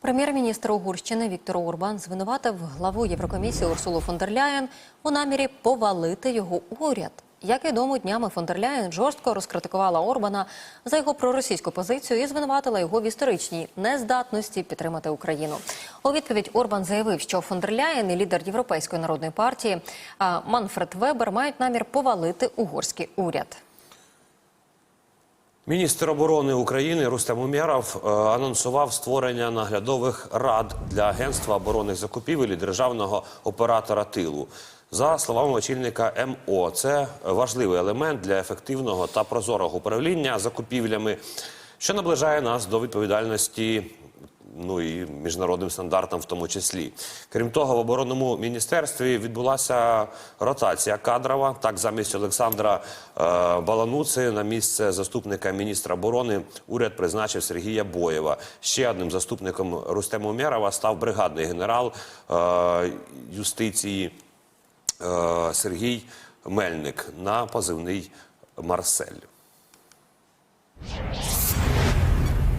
Прем'єр-міністр Угорщини Віктор Орбан звинуватив главу Єврокомісії Урсулу фон дер Ляєн у намірі повалити його уряд. Як відомо, днями фон дер Ляєн жорстко розкритикувала Орбана за його проросійську позицію і звинуватила його в історичній нездатності підтримати Україну. У відповідь Орбан заявив, що фон дер і лідер Європейської народної партії Манфред Вебер мають намір повалити угорський уряд. Міністр оборони України Рустам Умєров е, анонсував створення наглядових рад для Агентства оборонних закупівель і державного оператора тилу. За словами очільника МО, це важливий елемент для ефективного та прозорого управління закупівлями, що наближає нас до відповідальності ну і міжнародним стандартам в тому числі. Крім того, в оборонному міністерстві відбулася ротація кадрова. Так, замість Олександра е, Балануци на місце заступника міністра оборони уряд призначив Сергія Боєва. Ще одним заступником Рустема Умєрова став бригадний генерал е, юстиції е, Сергій Мельник на позивний Марсель.